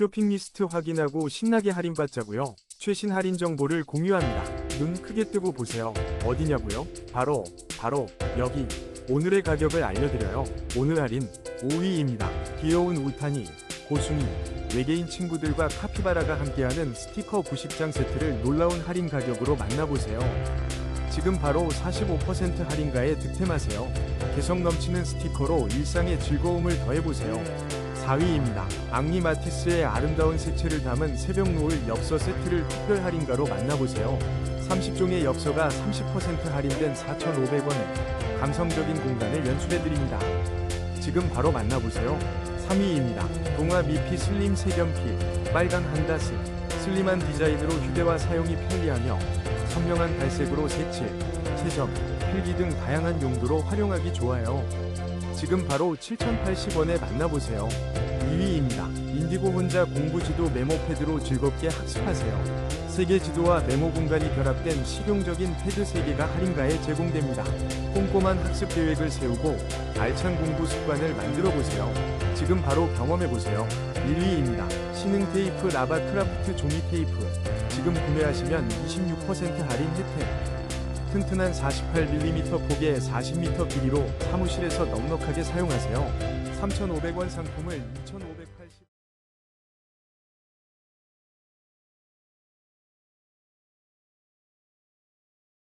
쇼핑 리스트 확인하고 신나게 할인받자고요. 최신 할인 정보를 공유합니다. 눈 크게 뜨고 보세요. 어디냐고요? 바로 바로 여기. 오늘의 가격을 알려드려요. 오늘 할인 5위입니다. 귀여운 우타니, 고순이, 외계인 친구들과 카피바라가 함께하는 스티커 90장 세트를 놀라운 할인 가격으로 만나보세요. 지금 바로 45% 할인가에 득템하세요. 개성 넘치는 스티커로 일상의 즐거움을 더해보세요. 4위입니다. 앙리 마티스의 아름다운 색채를 담은 새벽 노을 엽서 세트를 특별 할인가로 만나보세요. 30종의 엽서가 30% 할인된 4,500원에 감성적인 공간을 연출해드립니다. 지금 바로 만나보세요. 3위입니다. 동화 미피 슬림 색연필 빨강 한다스 슬림한 디자인으로 휴대와 사용이 편리하며 선명한 발색으로 색칠, 채점, 필기 등 다양한 용도로 활용하기 좋아요. 지금 바로 7,080원에 만나보세요. 2위입니다. 인디고 혼자 공부지도 메모 패드로 즐겁게 학습하세요. 세계 지도와 메모 공간이 결합된 실용적인 패드 3개가 할인가에 제공됩니다. 꼼꼼한 학습 계획을 세우고 알찬 공부 습관을 만들어 보세요. 지금 바로 경험해 보세요. 1위입니다. 신흥 테이프 라바 크라프트 종이 테이프. 지금 구매하시면 26% 할인 혜택. 튼튼한 48mm 폭의 40m 길이로 사무실에서 넉넉하게 사용하세요. 3,500원 상품을 2,500